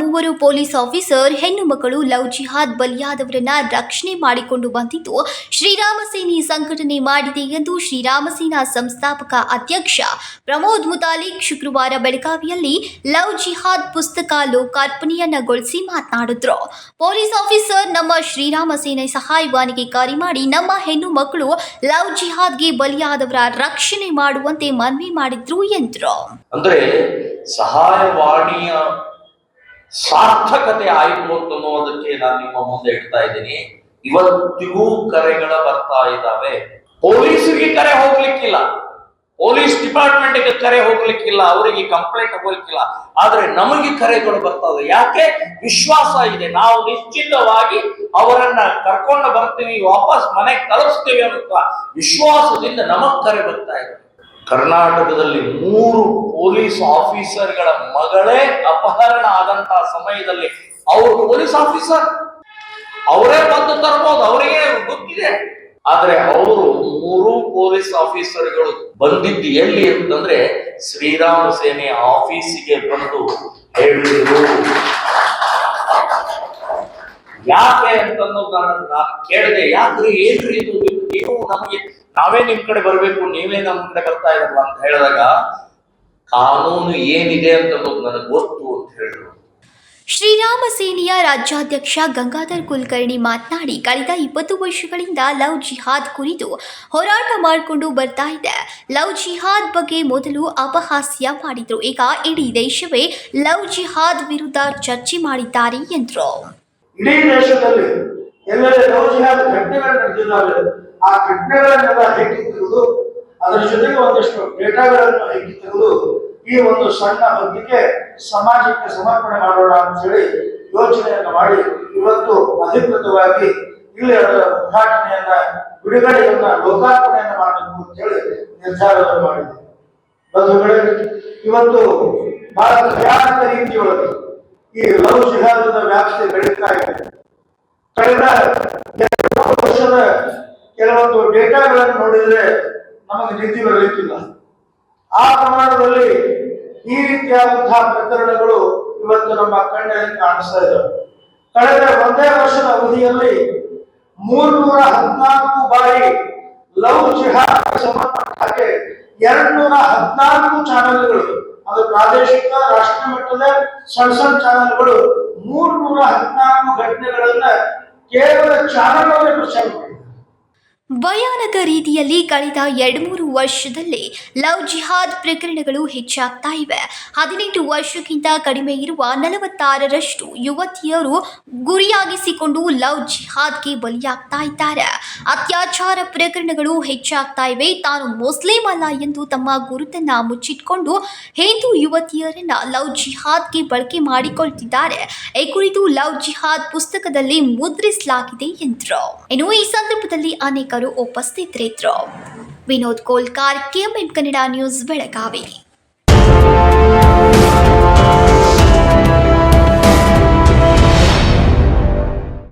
ಮೂವರು police officer, ಹೆಣ್ಣು ಮಕ್ಕಳು ಲವ್ ಜಿಹಾದ್ ಬಲಿಯಾದವರನ್ನ ರಕ್ಷಣೆ ಮಾಡಿಕೊಂಡು ಬಂದಿದ್ದು ಶ್ರೀರಾಮ ಸೇನೆ ಸಂಘಟನೆ ಮಾಡಿದೆ ಎಂದು ಶ್ರೀರಾಮ ಸೇನಾ ಸಂಸ್ಥಾಪಕ ಅಧ್ಯಕ್ಷ ಪ್ರಮೋದ್ ಮುತಾಲಿಕ್ ಶುಕ್ರವಾರ ಬೆಳಗಾವಿಯಲ್ಲಿ ಲವ್ ಜಿಹಾದ್ ಪುಸ್ತಕ ಲೋಕಾರ್ಪಣೆಯನ್ನಗೊಳಿಸಿ ಮಾತನಾಡಿದ್ರು. ಪೊಲೀಸ್ ಆಫೀಸರ್, ನಮ್ಮ ಶ್ರೀರಾಮ ಸೇನೆ ಸಹಾಯವಾಣಿಗೆ ಕರೆ ಮಾಡಿ ನಮ್ಮ ಹೆಣ್ಣು ಮಕ್ಕಳು ಲವ್ ಜಿಹಾದ್ಗೆ ಬಲಿಯಾದವರ ರಕ್ಷಣೆ ಮಾಡುವಂತೆ ಮನವಿ ಮಾಡಿದ್ರು ಎಂದರು. ಅಂದ್ರೆ ಸಹಾಯವಾಣಿಯ ಸಾರ್ಥಕತೆ ಆಯಿತು ಅನ್ನೋದಕ್ಕೆ ನಾನು ನಿಮ್ಮ ಮುಂದೆ ಇಡ್ತಾ ಇದ್ದೀನಿ. ಇವತ್ತಿಗೂ ಕರೆಗಳ ಬರ್ತಾ ಇದ್ದಾವೆ. ಪೊಲೀಸರಿಗೆ ಕರೆ ಹೋಗ್ಲಿಕ್ಕಿಲ್ಲ. ಪೊಲೀಸ್ ಡಿಪಾರ್ಟ್ಮೆಂಟ್ಗೆ ಕರೆ ಹೋಗ್ಲಿಕ್ಕಿಲ್ಲ. ಅವರಿಗೆ ಕಂಪ್ಲೇಂಟ್ ಹೋಗ್ಲಿಕ್ಕಿಲ್ಲ. ಆದ್ರೆ ನಮಗೆ ಕರೆಗಳು ಬರ್ತದೆ ಯಾಕೆ? ವಿಶ್ವಾಸ ಇದೆ. ನಾವು ನಿಶ್ಚಿತವಾಗಿ ಅವರನ್ನ ಕರ್ಕೊಂಡು ಬರ್ತೀವಿ, ವಾಪಸ್ ಮನೆಗೆ ಕಳಿಸ್ತೀವಿ ಅಂತ ವಿಶ್ವಾಸದಿಂದ ನಮಗ್ ಕರೆ ಬರ್ತಾ ಇದೆ. ಕರ್ನಾಟಕದಲ್ಲಿ ಮೂರು ಪೊಲೀಸ್ ಆಫೀಸರ್ಗಳ ಮಗಳೇ ಅಪಹರಣ ಆದಂತಹ ಸಮಯದಲ್ಲಿ ಅವರು ಪೊಲೀಸ್ ಆಫೀಸರ್. ಅವರೇ ಬಂದು ತರಬಹುದು ಅವರಿಗೆ ಗೊತ್ತಿದೆ. ಆದ್ರೆ ಅವರು ಮೂರು ಪೊಲೀಸ್ ಆಫೀಸರ್ಗಳು ಬಂದಿದ್ದು ಎಲ್ಲಿ ಅಂತಂದ್ರೆ ಶ್ರೀರಾಮ ಸೇನೆ ಆಫೀಸಿಗೆ ಬಂದು ಹೇಳಿದ್ರು. ಯಾಕೆ ಅಂತ ನಾನು ಕೇಳಿದೆ, ಯಾಕ್ರಿ ಏನ್ರಿ ಇದು? ನೀವು- ನಮಗೆ ನಾವೇ ನಿಮ್ ಕಡೆ ಬರಬೇಕು ನೀವೇ ನಮ್ಮ ಕಡೆ ಬರ್ತಾ ಇರಲ್ಲ ಅಂತ ಹೇಳಿದಾಗ ಕಾನೂನು ಏನಿದೆ ಅಂತ ನನಗೆ ಗೊತ್ತು ಅಂತ ಹೇಳಿದ್ರು. ಶ್ರೀರಾಮ ಸೇನೆಯ ರಾಜ್ಯಾಧ್ಯಕ್ಷ ಗಂಗಾಧರ್ ಕುಲಕರ್ಣಿ ಮಾತನಾಡಿ ಕಳೆದ ಇಪ್ಪತ್ತು ವರ್ಷಗಳಿಂದ ಲವ್ ಜಿಹಾದ್ ಕುರಿತು ಹೋರಾಟ ಮಾಡಿಕೊಂಡು ಬರ್ತಾ ಇದೆ. ಲವ್ ಜಿಹಾದ್ ಬಗ್ಗೆ ಮೊದಲು ಅಪಹಾಸ್ಯ ಮಾಡಿದ್ರು. ಈಗ ಇಡೀ ದೇಶವೇ ಲವ್ ಜಿಹಾದ್ ವಿರುದ್ಧ ಚರ್ಚೆ ಮಾಡಿದ್ದಾರೆ ಎಂದರು. ಆ ಘಟನೆಗಳನ್ನೆಲ್ಲ ಹೆಕ್ಕಿ ತೆಗೆದು ಅದರ ಜೊತೆಗೆ ಒಂದಷ್ಟು ಡೇಟಾಗಳನ್ನು ಹೆಕ್ಕಿ ತೆಗೆದು ಈ ಒಂದು ಸಣ್ಣ ಹೊತ್ತಿಗೆ ಸಮಾಜಕ್ಕೆ ಸಮರ್ಪಣೆ ಮಾಡೋಣ ಅಂತ ಹೇಳಿ ಯೋಚನೆಯನ್ನು ಮಾಡಿ ಇವತ್ತು ಅಧಿಕೃತವಾಗಿ ಇಲ್ಲಿ ಅದರ ಉದ್ಘಾಟನೆಯನ್ನ, ಬಿಡುಗಡೆಯನ್ನ, ಲೋಕಾರ್ಪಣೆಯನ್ನ ಮಾಡಬೇಕು ಅಂತ ಹೇಳಿ ನಿರ್ಧಾರವನ್ನು ಮಾಡಿದೆ ಬಂಧುಗಳೇ, ಇವತ್ತು ಬಹಳ ಭಯಾನಕ ರೀತಿಯೊಳಗೆ ಈ ಲವ್ ಜಿಹಾದದ ವ್ಯಾಪ್ತಿ ಬೆಳೀತಾ ಇದೆ. ಕಳೆದ ಎರಡು ವರ್ಷದ ಕೆಲವೊಂದು ಡೇಟಾಗಳನ್ನು ನೋಡಿದ್ರೆ ನಮಗೆ ನಿಧಿ ಬರಲಿಕ್ಕಿಲ್ಲ. ಆ ಪ್ರಮಾಣದಲ್ಲಿ ಈ ರೀತಿಯಾದಂತಹ ಪ್ರಕರಣಗಳು ಇವತ್ತು ನಮ್ಮ ಕಣ್ಣಲ್ಲಿ ಕಾಣಿಸ್ತಾ ಇದ್ದಾವೆ. ಕಳೆದ ಒಂದೇ ವರ್ಷದ ಅವಧಿಯಲ್ಲಿ ಮೂರ್ನೂರ ಹದಿನಾಲ್ಕು ಬಾರಿ ಲವ್ ಜಿಹಾದ್ ಸಂಬಂಧಪಟ್ಟ ಹಾಗೆ ಎರಡ್ ನೂರ ಹದಿನಾಲ್ಕು ಚಾನೆಲ್ಗಳು, ಅದು ಪ್ರಾದೇಶಿಕ ರಾಷ್ಟ್ರ ಮಟ್ಟದ ಸಣ್ಣ ಸಣ್ಣ ಚಾನೆಲ್ಗಳು ಮೂರ್ನೂರ ಹದಿನಾಲ್ಕು ಘಟನೆಗಳನ್ನ ಕೇವಲ ಚಾನೆಲ್ ಪ್ರಚಾರ ಭಯಾನಕ ರೀತಿಯಲ್ಲಿ ಕಳೆದ ಎರಡು ಮೂರು ವರ್ಷದಲ್ಲಿ ಲವ್ ಜಿಹಾದ್ ಪ್ರಕರಣಗಳು ಹೆಚ್ಚಾಗ್ತಾ ಇವೆ. ಹದಿನೆಂಟು ವರ್ಷಕ್ಕಿಂತ ಕಡಿಮೆ ಇರುವ ನಲವತ್ತಾರರಷ್ಟು ಯುವತಿಯರು ಗುರಿಯಾಗಿಸಿಕೊಂಡು ಲವ್ ಜಿಹಾದ್ಗೆ ಬಲಿಯಾಗ್ತಾ ಇದ್ದಾರೆ. ಅತ್ಯಾಚಾರ ಪ್ರಕರಣಗಳು ಹೆಚ್ಚಾಗ್ತಾ ಇವೆ. ತಾನು ಮುಸ್ಲಿಂ ಅಲ್ಲ ಎಂದು ತಮ್ಮ ಗುರುತನ್ನ ಮುಚ್ಚಿಟ್ಕೊಂಡು ಹಿಂದೂ ಯುವತಿಯರನ್ನ ಲವ್ ಜಿಹಾದ್ಗೆ ಬಳಕೆ ಮಾಡಿಕೊಳ್ತಿದ್ದಾರೆ. ಈ ಕುರಿತು ಲವ್ ಜಿಹಾದ್ ಪುಸ್ತಕದಲ್ಲಿ ಮುದ್ರಿಸಲಾಗಿದೆ ಎಂದರು. ಇನ್ನು ಈ ಸಂದರ್ಭದಲ್ಲಿ ಕಾರ್ಮಿಕರು ಉಪಸ್ಥಿತರಿದ್ದರು. Vinod Kolkar KMN Kannada news Belagavi.